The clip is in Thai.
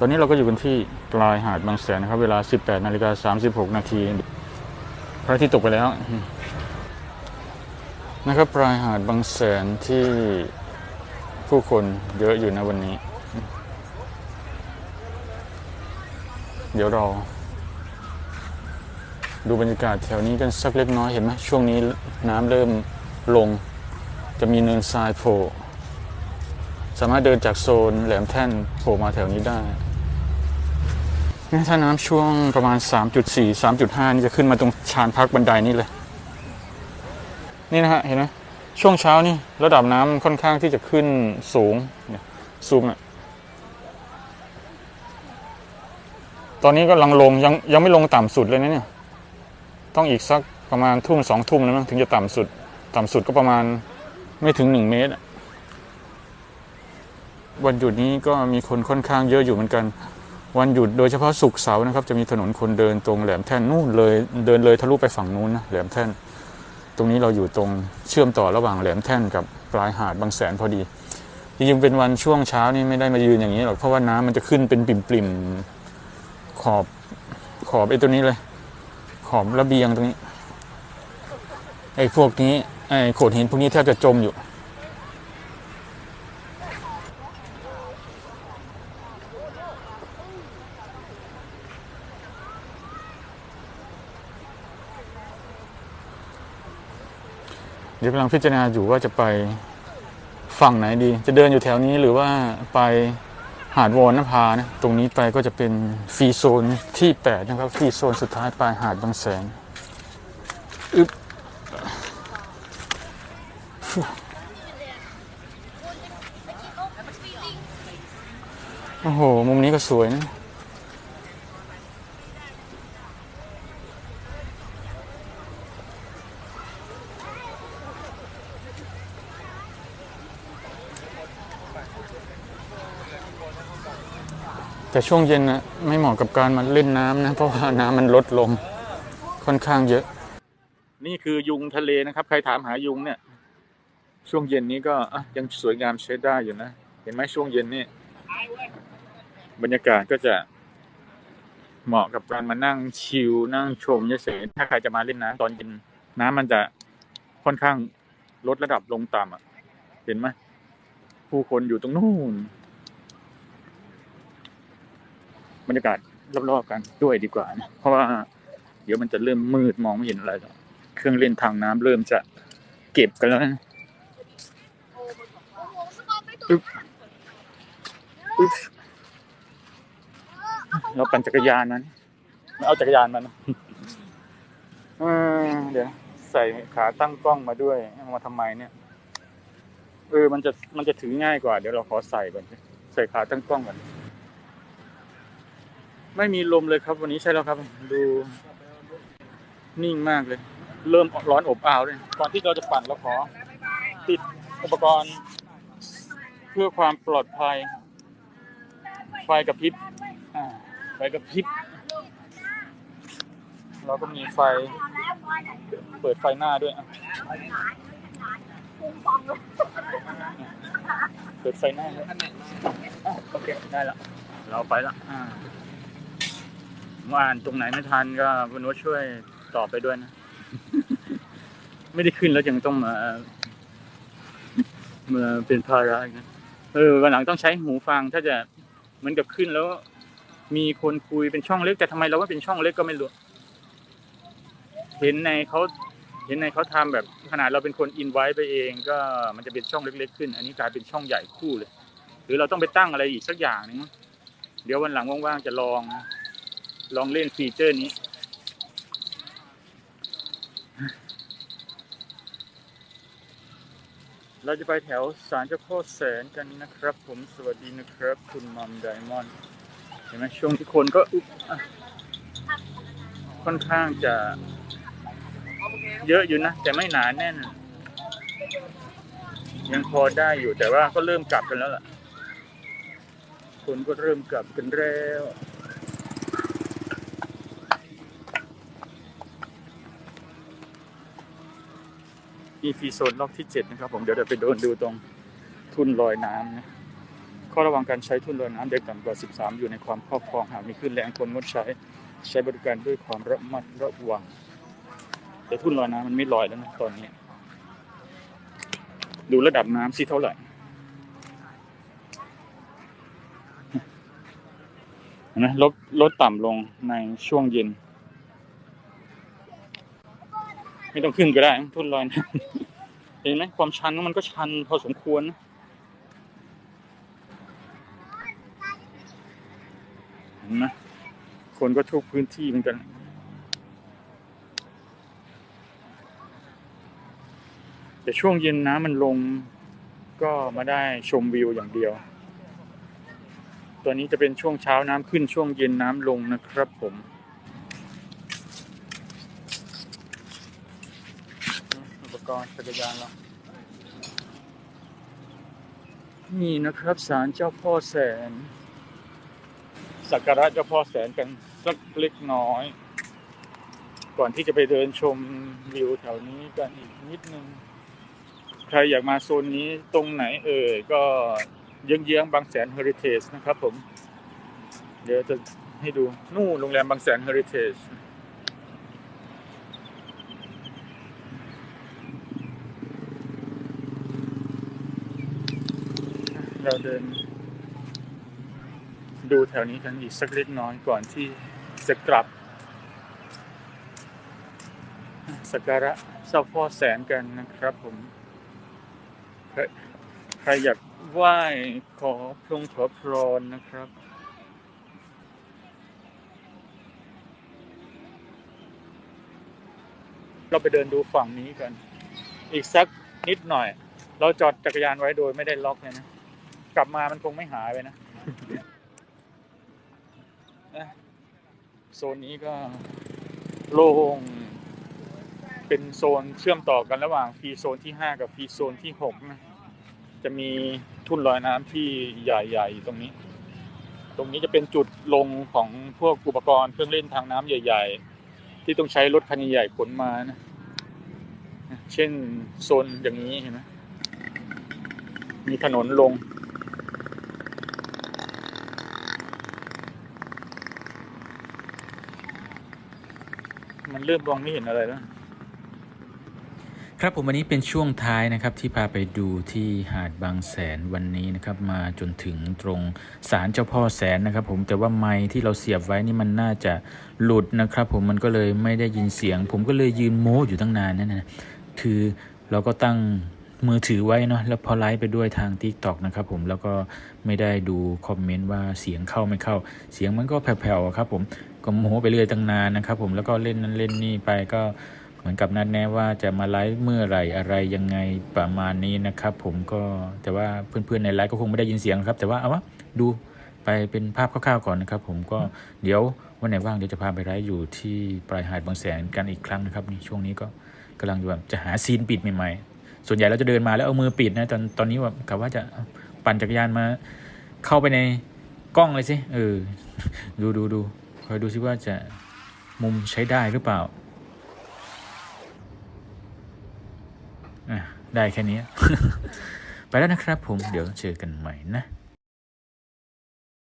ตอนนี้เราก็อยู่กันที่ปลายหาดบางแสนนะครับ เวลา 18นาฬิกา36 นาทีพระอาทิตย์ตกไปแล้ว นะครับปลายหาดบางแสนที่ผู้คนเยอะอยู่นะวันนี้ เดี๋ยวเรา ดูบรรยากาศแถวนี้กันสักเล็กน้อยเห็นไหมช่วงนี้น้ำเริ่มลงจะมีเนินทรายโผล่สามารถเดินจากโซนแหลมแท่นโผล่มาแถวนี้ได้ เนี่ยถ้าน้ำช่วงประมาณ 3.4 3.5 นี่จะขึ้นมาตรงชานพักบันไดนี่เลย นี่นะฮะ เห็นไหมช่วงเช้านี่ระดับน้ำค่อนข้างที่จะขึ้นสูงเนี่ยซูมอะตอนนี้ก็ลังลงยังยังไม่ลงต่ำสุดเลยนะเนี่ย ต้องอีกสักประมาณทุ่มสองทุ่มแล้วมั้งถึงจะต่ำสุด ต่ำสุดก็ประมาณไม่ถึงหนึ่งเมตรวันหยุดนี้ก็มีคนค่อนข้างเยอะอยู่เหมือนกัน วันหยุดโดยเฉพาะศุกเสาร์นะครับ จะมีถนนคนเดินตรงแหลมแท่นนู่นเลยเดินเลยทะลุไปฝั่งนู้นนะแหลมแท่น ตรงนี้เราอยู่ตรงเชื่อมต่อระหว่างแหลมแท่นกับปลายหาดบางแสนพอดีจริงๆเป็นวันช่วงเช้านี่ไม่ได้มายืนอย่างนี้หรอกเพราะว่าน้ำมันจะขึ้นเป็นปิ่มๆขอบขอบไอ้ตัวนี้เลย ขอบระเบียงตรงนี้ไอ้พวกนี้ไอ้โขดหินพวกนี้แทบจะจมอยู่ เดี๋ยวกำลังพิจารณาอยู่ว่าจะไปฝั่งไหนดี จะเดินอยู่แถวนี้หรือว่าไปหาดวอนนภานะ ตรงนี้ไปก็จะเป็นฟรีโซนที่ 8 นะครับ ฟรีโซนสุดท้ายปลายหาดบางแสนอึบโอ้โห มุมนี้ก็สวยนะ แต่ช่วงเย็นนะไม่เหมาะกับการมาเล่นน้ำนะ เพราะว่าน้ำมันลดลงค่อนข้างเยอะ นี่คือยุงทะเลนะครับ ใครถามหายุงเนี่ย ช่วงเย็นนี้ก็อะยังสวยงามใช้ได้อยู่นะ เห็นไหมช่วงเย็นนี่บรรยากาศก็จะเหมาะกับการมานั่งชิลนั่งชมเฉยๆถ้าใครจะมาเล่นน้ำตอนเย็นน้ำมันจะค่อนข้างลดระดับลงต่ำอะ เห็นไหมผู้คนอยู่ตรงนู้น บรรยากาศรอบๆกันด้วยดีกว่านะเพราะว่าเดี๋ยวมันจะเริ่มมืดมองไม่เห็นอะไรแล้วเครื่องเล่นทางน้ำเริ่มจะเก็บกันแล้วนะเราปั่นจักรยานมันไม่เอาจักรยานมันเดี๋ยวใส่ขาตั้งกล้องมาด้วยเอามาทำไมเนี่ยเออมันจะมันจะถือง่ายกว่า เดี๋ยวเราขอใส่ก่อนใส่ขาตั้งกล้องก่อน ไม่มีลมเลยครับ วันนี้ใช่แล้วครับ ดูนิ่งมากเลย เริ่มร้อนอบอ้าวเลยก่อนที่เราจะปั่นเราขอ ติดอุปกรณ์ เพื่อความปลอดภัย ไฟกระพริบอ่าไฟกระพริบเราก็มีไฟ เปิดไฟหน้าด้วยเปิดไฟหน้าด้วยโอเค ได้ล้วเราไปละ อ่าว่าอ่านตรงไหนไม่ทันก็คุณนุชช่วยตอบไปด้วยนะ ไม่ได้ขึ้นแล้วยังต้องมามาเป็นภาระอีกนะเออวันหลังต้องใช้หูฟังถ้าจะเหมือนกับขึ้นแล้ว มีคนคุยเป็นช่องเล็กแต่ทำไมเราว่าเป็นช่องเล็กก็ไม่รู้เห็นในเขาเห็นในเขาทำแบบขนาดเราเป็นคนอินไว้ไปเองก็มันจะเป็นช่องเล็ก ๆ ขึ้น อันนี้กลายเป็นช่องใหญ่คู่เลย หรือเราต้องไปตั้งอะไรอีกสักอย่างหนึงมั้งเดี๋ยววันหลังว่างๆจะลอง ลองเล่นฟีเจอร์นี้เราจะไปแถวศาลเจ้าพ่อแสนกันนะครับ ผมสวัสดีนะครับ คุณมัมไดมอนด์เห็นไหมช่วงที่คนก็ค่อนข้างจะ เยอะอยู่นะ แต่ไม่หนาแน่น ยังพอได้อยู่แต่ว่าก็เริ่มกลับกันแล้วล่ะ คนก็เริ่มกลับกันแล้ว มีฟรีโซนรอบที่เจ็ดนะครับ ผมเดี๋ยวเดี๋ยวไปโดนดูตรงทุ่นลอยน้ำนะข้อระวังการใช้ทุ่นลอยน้ำเด็กต่ำกว่า 13 อยู่ในความครอบครองหากมีคลื่นแรงควรงดใช้ใช้บริการด้วยความระมัดระวัง แต่ทุ่นลอยน้ำมันไม่ลอยแล้วนะตอนนี้ ดูระดับน้ำสิเท่าไหร่นไหมลดลดต่ำลงในช่วงเย็น ไม่ต้องขึ้นก็ได้ทุ่นลอยน้ำเห็นไหมความชันมันก็ชันพอสมควรนะเห็นไหมคนก็ทุกพื้นที่เหมือนกันแต่ช่วงเย็นน้ำมันลงก็มาได้ชมวิวอย่างเดียว ตัวนี้จะเป็นช่วงเช้าน้ำขึ้นช่วงเย็นน้ำลงนะครับผม อุป กรจักรยานเรานี่นะครับศาลเจ้าพ่อแสน สักการะเจ้าพ่อแสนกันสักเล็กน้อย ก่อนที่จะไปเดินชมวิวแถวนี้กันอีกนิดนึง ใครอยากมาโซนนี้ตรงไหนเอ่ยก็เยื้องๆบางแสนเฮอริเทจนะครับผม เดี๋ยวจะให้ดูนู่นโรงแรมบางแสนเฮอริเทจ เราเดิน ดูแถวนี้กันอีกสักเล็กน้อยก่อนที่จะกลับสักการะเจ้าพ่อแสนกันนะครับผม ใครอยากไหว้ขอพรงขอพรนะครับเราไปเดินดูฝั่งนี้กัน อีกสักนิดหน่อย เราจอดจักรยานไว้โดยไม่ได้ล็อกเลยนะ กลับมามันคงไม่หายไปนะโซนนี้ก็โล่งเป็นโซนเชื่อมต่อกันระหว่างฟรีโซนที่5กับฟรีโซนที่6นะจะมีทุ่นลอยน้ำที่ใหญ่ ๆ ตรงนี้ ตรงนี้จะเป็นจุดลงของพวกอุปกรณ์เครื่องเล่นทางน้ำใหญ่ ๆ ที่ต้องใช้รถคันใหญ่ๆขนมานะเช่นโซนอย่างนี้เห็นไหมมีถนนลง มันเริ่มมองไม่เห็นอะไรแล้ว ครับผมวันนี้เป็นช่วงท้ายนะครับที่พาไปดูที่หาดบางแสนวันนี้นะครับ มาจนถึงตรงศาลเจ้าพ่อแสนนะครับ ผมแต่ว่าไม้ที่เราเสียบไว้นี่มันน่าจะหลุดนะครับ ผมมันก็เลยไม่ได้ยินเสียง ผมก็เลยยืนโม้อยู่ตั้งนานนั่นนะคือเราก็ตั้งมือถือไว้เนาะแล้วพอไลฟ์ไปด้วยทาง t ิ k t o k นะครับผมแล้วก็ไม่ได้ดูคอมเมนต์ว่าเสียงเข้าไม่เข้า เสียงมันก็แผ่วๆอะครับผม ก็โม้ไปเรื่อยตั้งนานนะครับ ผมแล้วก็เล่นนั้นเล่นนี่ไปก็เหมือนกับนัดแนะว่าจะมาไลฟ์เมื่อไหร่อะไรยังไงประมาณนี้นะครับ ผมก็แต่ว่าเพื่อนๆในไลฟ์ก็คงไม่ได้ยินเสียงครับ แต่ว่าเอาวะดูไปเป็นภาพคร่าวๆก่อนนะครับ ผมก็เดี๋ยววันไหนว่างเดี๋ยวจะพาไปไลฟ์อยู่ที่ปลายหาดบางแสนกันอีกครั้งนะครับนี่ช่วงนี้ก็กำลังแบบจะหาซีนปิดใหม่ๆส่วนใหญ่เราจะเดินมาแล้วเอามือปิดนะตอนตอนนี้แบบกะว่าจะปั่นจักรยานมาเข้าไปในกล้องเลยสิเออดูดูดู คอยดูซิว่าจะมุมใช้ได้หรือเปล่าอะได้แค่นี้ ไปแล้วนะครับผม เดี๋ยวเจอกันใหม่นะ